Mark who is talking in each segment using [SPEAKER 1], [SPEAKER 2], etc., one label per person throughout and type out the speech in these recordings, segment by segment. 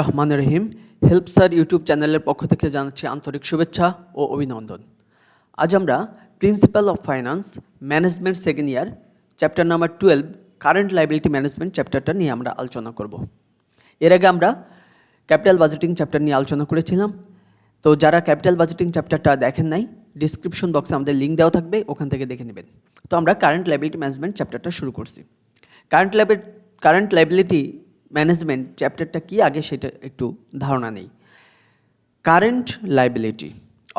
[SPEAKER 1] Rahman Rahim. Help sir YouTube চ্যানেলের পক্ষ থেকে জানাচ্ছি আন্তরিক শুভেচ্ছা ও অভিনন্দন। আজ আমরা principal of finance, management second year, chapter number twelve, current liability management চ্যাপ্টারটা নিয়ে আমরা আলোচনা করব। এর আগে আমরা ক্যাপিটাল বাজেটিং চ্যাপ্টার নিয়ে আলোচনা করেছিলাম। তো যারা ক্যাপিটাল বাজেটিং চ্যাপ্টারটা দেখেন নাই, ডিসক্রিপশন বক্সে আমাদের লিঙ্ক দেওয়া থাকবে, ওখান থেকে দেখে নেবেন। তো আমরা কারেন্ট লাইবিলিটি ম্যানেজমেন্ট চ্যাপ্টারটা শুরু করছি। Current liability current liability management চ্যাপ্টারটা কি? আগে সেটা একটু ধারণা নেই। কারেন্ট লাইবিলিটি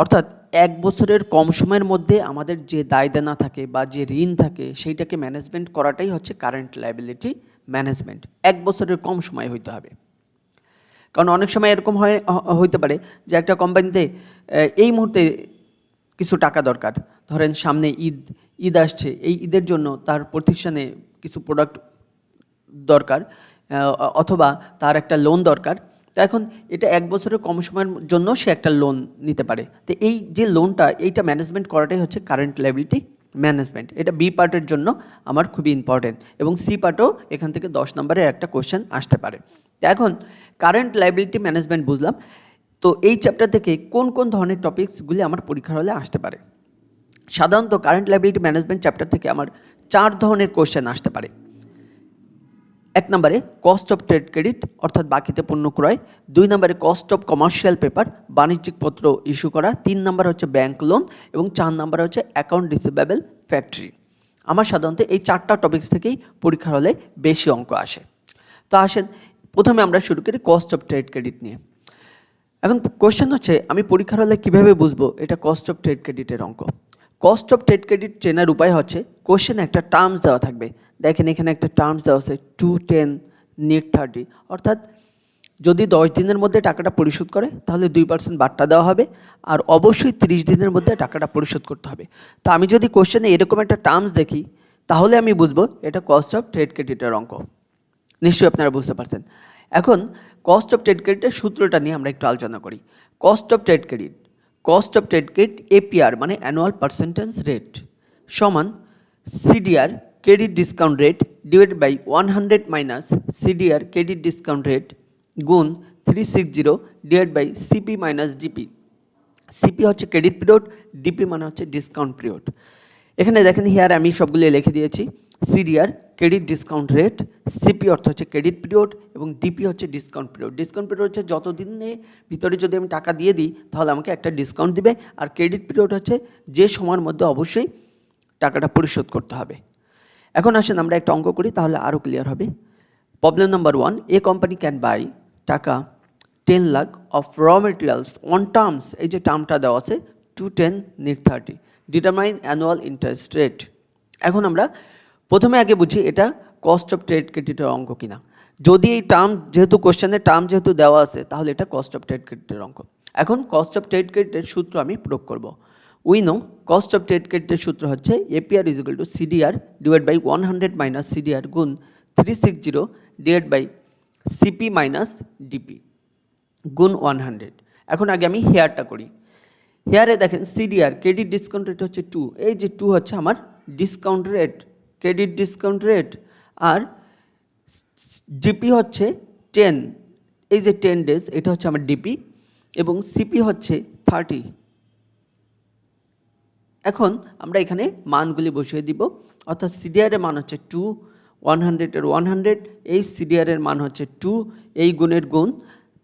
[SPEAKER 1] অর্থাৎ এক বছরের কম সময়ের মধ্যে আমাদের যে দায় দেনা থাকে বা যে ঋণ থাকে, সেইটাকে ম্যানেজমেন্ট করাটাই হচ্ছে কারেন্ট লাইবিলিটি ম্যানেজমেন্ট এক বছরের কম সময় হইতে হবে। কারণ অনেক সময় এরকম হয় হইতে পারে যে একটা কোম্পানিতে এই মুহূর্তে কিছু টাকা দরকার। ধরেন সামনে ঈদ ঈদ আসছে, এই ঈদের জন্য তার প্রতিষ্ঠানে কিছু প্রোডাক্ট দরকার। অথবা তার একটা লোন দরকার। তো এখন এটা এক বছরের কম সময়ের জন্য সে একটা লোন নিতে পারে। তো এই যে লোনটা এইটা ম্যানেজমেন্ট করাটাই হচ্ছে কারেন্ট লাইবিলিটি ম্যানেজমেন্ট এটা বি পার্টের জন্য আমার খুবই ইম্পর্টেন্ট এবং সি পার্টও এখান থেকে দশ নম্বরের একটা কোশ্চেন আসতে পারে। তো এখন কারেন্ট লাইবিলিটি ম্যানেজমেন্ট বুঝলাম। তো এই চ্যাপ্টার থেকে কোন কোন ধরনের টপিকসগুলি আমার পরীক্ষার হলে আসতে পারে? সাধারণত কারেন্ট লাইবিলিটি ম্যানেজমেন্ট চ্যাপ্টার থেকে আমার চার ধরনের কোশ্চেন আসতে পারে। এক নম্বরে কস্ট অফ ট্রেড ক্রেডিট অর্থাৎ বাকিতে পণ্য ক্রয়। দুই নম্বরে কস্ট অফ কমার্শিয়াল পেপার বাণিজ্যিক পত্র ইস্যু করা। তিন নম্বর হচ্ছে ব্যাংক লোন এবং চার নম্বর হচ্ছে অ্যাকাউন্ট রিসিভেবল ফ্যাক্টরি আমার সাধারণত এই চারটা টপিকস থেকেই পরীক্ষার হলে বেশি অঙ্ক আসে। তো আসেন, প্রথমে আমরা শুরু করি কস্ট অফ ট্রেড ক্রেডিট নিয়ে। এখন কোশ্চেন হচ্ছে, আমি পরীক্ষার হলে কীভাবে বুঝব এটা কস্ট অফ ট্রেড ক্রেডিটের অঙ্ক? কস্ট অফ ট্রেড ক্রেডিট চেনার উপায় হচ্ছে কোশ্চেনে একটা টার্মস দেওয়া থাকবে। দেখেন এখানে একটা টার্মস দেওয়া আছে টু টেন নেট থার্টি অর্থাৎ যদি দশ দিনের মধ্যে টাকাটা পরিশোধ করে, তাহলে দুই পার্সেন্ট বাট্টা দেওয়া হবে। আর অবশ্যই তিরিশ দিনের মধ্যে টাকাটা পরিশোধ করতে হবে। তো আমি যদি কোশ্চেনে এরকম একটা টার্মস দেখি, তাহলে আমি বুঝব এটা কস্ট অফ ট্রেড ক্রেডিটের অঙ্ক। নিশ্চয়ই আপনারা বুঝতে পারছেন। এখন কস্ট অফ ট্রেড ক্রেডিটের সূত্রটা নিয়ে আমরা একটু আলোচনা করি। Cost of trade credit cost of trade credit APR মানে অ্যানুয়াল পার্সেন্টেজ রেট সমান credit discount rate divide by one hundred minus CDR credit discount rate গুণ three six zero divide by CP minus DP CP হচ্ছে credit period DP মানে হচ্ছে discount period এখানে দেখেন here আমি সবগুলো লিখে দিয়েছি। CDR credit discount rate CP অর্থ হচ্ছে ক্রেডিট পিরিয়ড এবং ডিপি হচ্ছে ডিসকাউন্ট পিরিয়ড ডিসকাউন্ট পিরিয়ড হচ্ছে যতদিনে ভিতরে যদি আমি টাকা দিয়ে দিই, তাহলে আমাকে একটা ডিসকাউন্ট দিবে। আর ক্রেডিট পিরিয়ড হচ্ছে যে সময়ের মধ্যে অবশ্যই টাকাটা পরিশোধ করতে হবে। এখন আসেন আমরা একটা অঙ্ক করি, তাহলে আরও ক্লিয়ার হবে। Problem number one a company can buy টাকা ten lakh of raw materials on terms এই যে টার্মটা দেওয়া আছে two ten net thirty determine annual interest rate এখন আমরা প্রথমে আগে বুঝি এটা কস্ট অফ ট্রেড ক্রেডিটের অঙ্ক কিনা। যদি এই টার্ম যেহেতু কোশ্চেনের টার্ম যেহেতু দেওয়া আছে, তাহলে এটা কস্ট অফ ট্রেড ক্রেডিটের অঙ্ক। এখন কস্ট অফ ট্রেড ক্রেডিটের সূত্র আমি প্রয়োগ করব। We know cost of trade ক্রেডিটের সূত্র হচ্ছে APR is equal to CDR divide by one hundred minus CDR গুণ three six zero divide by CP minus DP গুণ ওয়ান হান্ড্রেড এখন আগে আমি হেয়ারটা করি। হেয়ারে দেখেন সিডিআর ক্রেডিট ডিসকাউন্ট রেট হচ্ছে টু এই যে টু হচ্ছে আমার discount rate credit discount rate আর ডিপি হচ্ছে টেন এই যে টেন ডেজ এটা হচ্ছে আমার ডিপি এবং সিপি হচ্ছে থার্টি এখন আমরা এখানে মানগুলি বসিয়ে দিব। অর্থাৎ সিডিআরের মান হচ্ছে টু ওয়ান হান্ড্রেডের ওয়ান হান্ড্রেড এই সিডিআরের মান হচ্ছে টু এই গুণের গুণ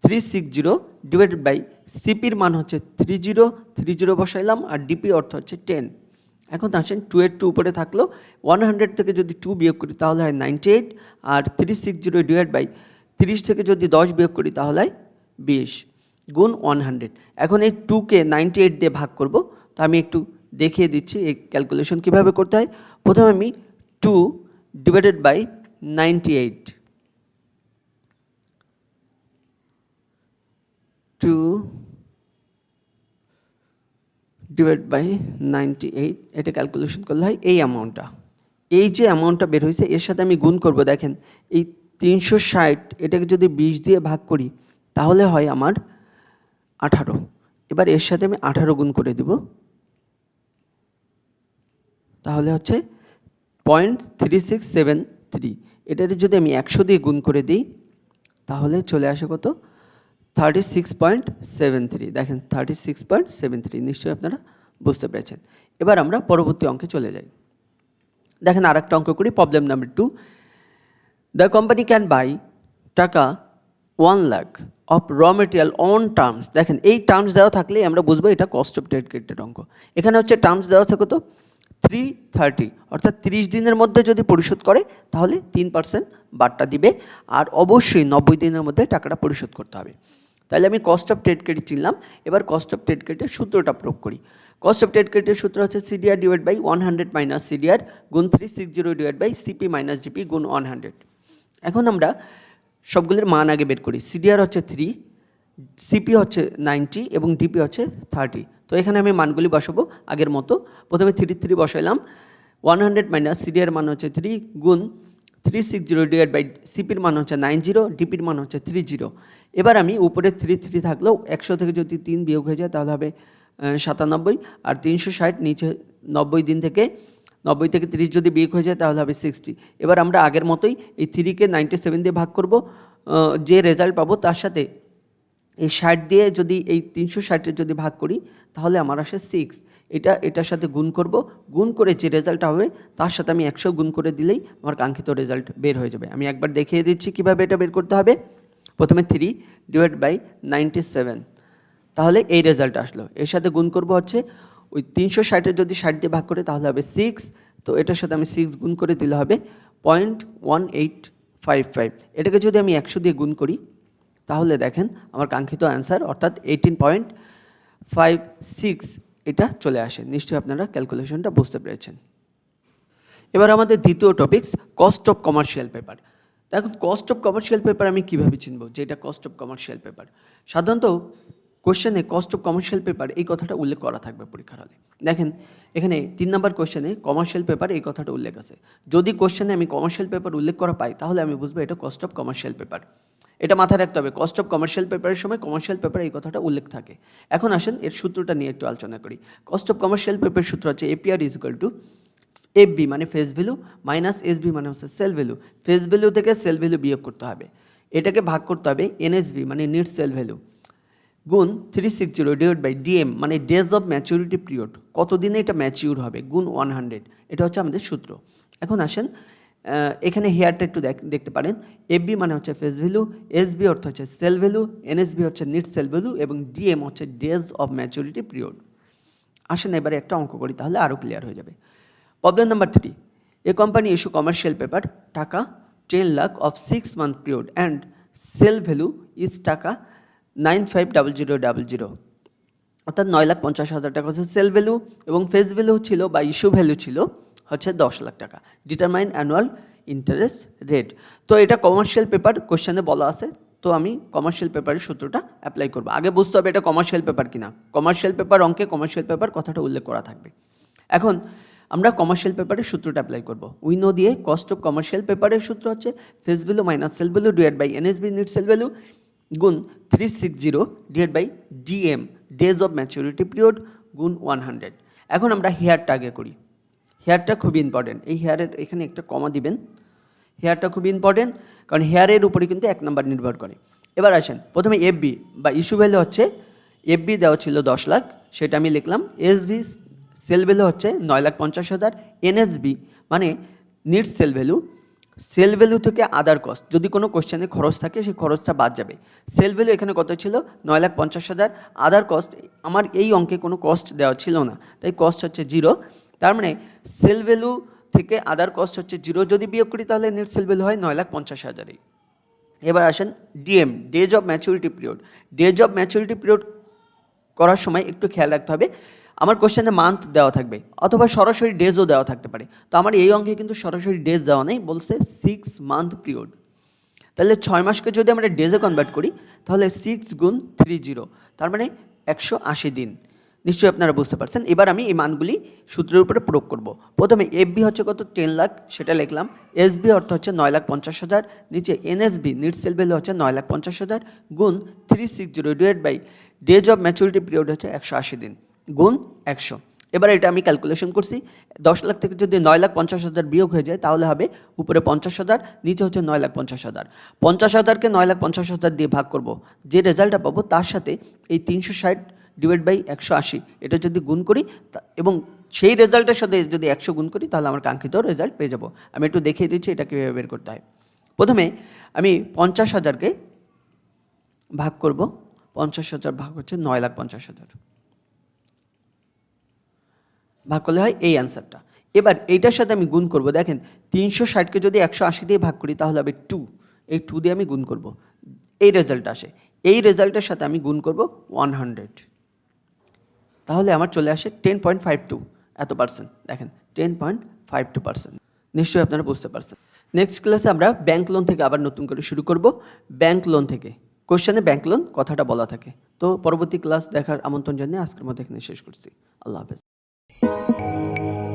[SPEAKER 1] three six zero divided by সিপির মান হচ্ছে থ্রি জিরো থ্রি জিরো বসাইলাম আর ডিপি অর্থ হচ্ছে টেন এখন আসেন টু এর টু উপরে থাকল। ওয়ান হান্ড্রেড থেকে যদি টু বিয়োগ করি তাহলে হয় ninety eight R three six zero divide by তিরিশ থেকে যদি দশ বিয়োগ করি তাহলে হয় বিশ, গুণ ওয়ান হান্ড্রেড এখন এই টুকে নাইনটি এইট দিয়ে ভাগ করব। তো আমি একটু দেখিয়ে দিচ্ছি এই ক্যালকুলেশন কীভাবে করতে হয়। প্রথমে আমি two divided by ninety eight two divide by ninety eight এটা ক্যালকুলেশন করলে হয় এই অ্যামাউন্টটা এই যে অ্যামাউন্টটা বের হয়েছে, এর সাথে আমি গুণ করব, দেখেন, এই তিনশো ষাট, এটাকে যদি বিশ দিয়ে ভাগ করি, তাহলে হয় আমার আঠারো। এবার এর সাথে আমি আঠারো গুণ করে দিব। তাহলে হচ্ছে point three six seven three এটার যদি আমি একশো দিয়ে গুণ করে দিই, তাহলে চলে আসে কত? Thirty six point seven three দেখেন thirty six point seven three নিশ্চয়ই আপনারা বুঝতে পেরেছেন। এবার আমরা পরবর্তী অঙ্কে চলে যাই। দেখেন আর একটা অঙ্ক করি problem number two the company can buy টাকা one lakh of raw material on terms দেখেন, এই টার্মস দেওয়া থাকলেই আমরা বুঝব এটা কস্ট অফ ট্রেড ক্রেডিটের অঙ্ক। এখানে হচ্ছে টার্মস দেওয়া থাকে তো থ্রি থার্টি অর্থাৎ তিরিশ দিনের মধ্যে যদি পরিশোধ করে, তাহলে তিন পার্সেন্ট বাট্টা দিবে। আর অবশ্যই নব্বই দিনের মধ্যে টাকাটা পরিশোধ করতে হবে। তাহলে আমি কস্ট অফ ট্রেড ক্রেডিট চিনলাম। এবার কস্ট অফ ট্রেড ক্রেডিটের সূত্রটা প্রয়োগ করি। কস্ট অফ ট্রেড ক্রেডিটের সূত্র হচ্ছে CDR divide by one hundred minus CDR গুণ three six zero divide by CP minus GP গুণ ওয়ান হান্ড্রেড এখন আমরা সবগুলোর মান আগে বের করি। সিডিআর হচ্ছে থ্রি সিপি হচ্ছে নাইনটি এবং ডিপি হচ্ছে থার্টি তো এখানে আমি মানগুলি বসাবো আগের মতো। প্রথমে থ্রি থ্রি বসাইলাম। ওয়ান হান্ড্রেড মাইনাস সিডিআর মান হচ্ছে থ্রি গুণ three six zero divide by সিপির মান হচ্ছে নাইন জিরো ডিপির মান হচ্ছে থ্রি জিরো এবার আমি উপরে থ্রি থ্রি থাকলেও একশো থেকে যদি তিন বিয়োগ হয়ে যায় তাহলে হবে সাতানব্বই। আর তিনশো ষাট নিচে নব্বই দিন থেকে নব্বই থেকে তিরিশ যদি বিয়োগ হয়ে যায় তাহলে হবে সিক্সটি এবার আমরা আগের মতোই এই থ্রিকে নাইনটি সেভেন দিয়ে ভাগ করব। যে রেজাল্ট পাবো তার সাথে এই ষাট দিয়ে যদি, এই তিনশো ষাটের যদি ভাগ করি, তাহলে আমার আসে সিক্স এটা, এটার সাথে গুণ করব। গুণ করে যে রেজাল্টটা হবে, তার সাথে আমি একশো গুণ করে দিলেই আমার কাঙ্ক্ষিত রেজাল্ট বের হয়ে যাবে। আমি একবার দেখিয়ে দিচ্ছি কীভাবে এটা বের করতে হবে। প্রথমে three divide by ninety seven তাহলে এই রেজাল্ট আসলো। এর সাথে গুণ করব হচ্ছে, ওই তিনশো ষাটের যদি ষাট দিয়ে ভাগ করে, তাহলে হবে সিক্স তো এটার সাথে আমি সিক্স গুণ করে দিলে হবে point one eight five five এটাকে যদি আমি একশো দিয়ে গুণ করি তাহলে দেখেন আমার কাঙ্ক্ষিত অ্যান্সার অর্থাৎ এইটিন পয়েন্ট ফাইভ সিক্স এটা চলে আসে। নিশ্চয়ই আপনারা ক্যালকুলেশনটা বুঝতে পেরেছেন। এবার আমাদের দ্বিতীয় topics cost of commercial paper দেখুন কস্ট অফ কমার্শিয়াল পেপার আমি কীভাবে চিনব যে এটা কস্ট অফ কমার্শিয়াল পেপার সাধারণত কোশ্চেনে কস্ট অফ কমার্শিয়াল পেপার এই কথাটা উল্লেখ করা থাকবে পরীক্ষার হলে। দেখেন, এখানে তিন নম্বর কোশ্চেনে কমার্শিয়াল পেপার এই কথাটা উল্লেখ আছে। যদি কোশ্চেনে আমি কমার্শিয়াল পেপার উল্লেখ করা পাই, তাহলে আমি বুঝব এটা কস্ট অফ কমার্শিয়াল পেপার এটা মাথায় রাখতে হবে। কস্ট অফ কমার্শিয়াল পেপারের সময় কমার্শিয়াল পেপার এই কথাটা উল্লেখ থাকে। এখন আসেন এর সূত্রটা নিয়ে একটু আলোচনা করি। কস্ট অফ কমার্শিয়াল পেপারের সূত্র হচ্ছে APR is equal to F B মানে face value minus S B মানে হচ্ছে সেল ভ্যালু ফেস ভ্যালু থেকে সেল ভ্যালু বিয়োগ করতে হবে। এটাকে ভাগ করতে হবে এনএসবি মানে নিট সেল ভ্যালু গুণ three six zero divide by DM মানে ডেজ অফ ম্যাচুরিটি পিরিয়ড কতদিনে এটা ম্যাচিউর হবে? গুণ ওয়ান হান্ড্রেড এটা হচ্ছে আমাদের সূত্র। এখন আসেন এখানে হেয়ারটা একটু দেখ- দেখতে পারেন। এফ বি মানে হচ্ছে ফেস ভ্যালু এস বি অর্থ হচ্ছে সেল ভ্যালু এনএসবি হচ্ছে নিট সেল ভ্যালু এবং ডিএম হচ্ছে ডেজ অফ ম্যাচুরিটি পিরিয়ড আসেন এবারে একটা অঙ্ক করি, তাহলে আরও ক্লিয়ার হয়ে যাবে। Problem number three a company issue commercial paper টাকা ten lakh of six month period and sale value is টাকা nine five double zero double zero অর্থাৎ নয় লাখ পঞ্চাশ হাজার টাকা হচ্ছে সেল ভ্যালু এবং ফেস ভ্যালু ছিল বা ইস্যু ভ্যালু ছিল। হচ্ছে দশ লাখ টাকা। ডিটারমাইন অ্যানুয়াল ইন্টারেস্ট রেট তো এটা কমার্শিয়াল পেপার কোশ্চেনে বলা আছে। তো আমি কমার্শিয়াল পেপারের সূত্রটা অ্যাপ্লাই করব। আগে বুঝতে হবে এটা কমার্শিয়াল পেপার কিনা। কমার্শিয়াল পেপার অঙ্কে কমার্শিয়াল পেপার কথাটা উল্লেখ করা থাকবে। এখন আমরা কমার্শিয়াল পেপারের সূত্রটা অ্যাপ্লাই করব। উইনো দিয়ে কস্ট অফ কমার্শিয়াল পেপারের সূত্র হচ্ছে face value minus sale value divide by NSB net sale value গুণ three six zero divide by DM days of maturity period গুণ ওয়ান হান্ড্রেড এখন আমরা হেয়ারটা আগে করি। হেয়ারটা খুবই ইম্পর্টেন্ট এই হেয়ারের এখানে একটা কমা দিবেন। হেয়ারটা খুবই ইম্পর্টেন্ট কারণ হেয়ারের উপরে কিন্তু এক নাম্বার নির্ভর করে। এবার আসেন, প্রথমে এফবি বা ইস্যু ভ্যালু হচ্ছে এফবি দেওয়া ছিল দশ লাখ, সেটা আমি লিখলাম। এসবি সেল ভ্যালু হচ্ছে নয় লাখ পঞ্চাশ হাজার এনএসবি মানে net sale value sale value থেকে আদার কস্ট যদি কোনো কোশ্চেনে খরচ থাকে, সেই খরচটা বাদ যাবে। সেল ভ্যালু এখানে কত ছিল? নয় লাখ পঞ্চাশ হাজার। আদার কস্ট আমার এই অঙ্কে কোনো কস্ট দেওয়া ছিল না, তাই কস্ট হচ্ছে জিরো তার মানে সেল ভ্যালু থেকে আদার কস্ট হচ্ছে জিরো যদি বিয়োগ করি, তাহলে নেট সেল ভ্যালু হয় নয় লাখ পঞ্চাশ হাজারই। এবার আসেন DM days of maturity period days of maturity period করার সময় একটু খেয়াল রাখতে হবে। আমার কোশ্চেনে মান্থ দেওয়া থাকবে, অথবা সরাসরি ডেজও দেওয়া থাকতে পারে। তো আমার এই অঙ্কে কিন্তু সরাসরি ডেজ দেওয়া নেই, বলছে সিক্স মান্থ পিরিয়ড তাহলে ছয় মাসকে যদি আমরা ডেজে কনভার্ট করি, তাহলে সিক্স গুণ থ্রি জিরো তার মানে একশো আশি দিন। নিশ্চয়ই আপনারা বুঝতে পারছেন। এবার আমি এই মানগুলি সূত্রের উপরে প্রয়োগ করব। প্রথমে এফবি হচ্ছে কত? টেন লাখ, সেটা লিখলাম। এসবি অর্থ হচ্ছে নয় লাখ পঞ্চাশ হাজার। নিচে এনএসবি নিট সেল ভ্যালু হচ্ছে নয় লাখ পঞ্চাশ হাজার। গুণ three six zero divide by days of maturity period হচ্ছে একশো আশি দিন। গুণ একশো। এবার এটা আমি ক্যালকুলেশন করছি। দশ লাখ থেকে যদি নয় লাখ পঞ্চাশ হাজার বিয়োগ হয়ে যায়, তাহলে হবে উপরে পঞ্চাশ হাজার, নিচে হচ্ছে নয় লাখ পঞ্চাশ হাজার। পঞ্চাশ হাজারকে নয় লাখ পঞ্চাশ হাজার দিয়ে ভাগ করব। যে রেজাল্টটা পাবো, তার সাথে এই তিনশো ষাট ডিভাইড বাই একশো আশি। এটা যদি গুণ করি এবং সেই রেজাল্টের সাথে যদি একশো গুণ করি, তাহলে আমার কাঙ্ক্ষিত রেজাল্ট পেয়ে যাব। আমি একটু দেখিয়ে দিচ্ছি এটা কীভাবে বের করতে হয়। প্রথমে আমি পঞ্চাশ হাজারকে ভাগ করব। পঞ্চাশ হাজার ভাগ হচ্ছে নয় লাখ পঞ্চাশ হাজার। ভাগ করলে হয় এই অ্যান্সারটা এবার এইটার সাথে আমি গুণ করব। দেখেন, তিনশো ষাটকে যদি একশো আশি দিয়ে ভাগ করি, তাহলে হবে টু এই টু দিয়ে আমি গুণ করব। এই রেজাল্ট আসে। এই রেজাল্টের সাথে আমি গুণ করব ওয়ান হান্ড্রেড তাহলে আমার চলে আসে টেন পয়েন্ট ফাইভ টু এত পার্সেন্ট দেখেন ten point five two percent নিশ্চয়ই আপনারা বুঝতে পারছেন। নেক্সট ক্লাসে আমরা ব্যাংক লোন থেকে আবার নতুন করে শুরু করব। ব্যাংক লোন থেকে। কোশ্চেনে ব্যাংক লোন কথাটা বলা থাকে। তো পরবর্তী ক্লাস দেখার আমন্ত্রণ জানিয়ে আজকের মধ্যে এখানে শেষ করছি। আল্লাহ হাফেজ।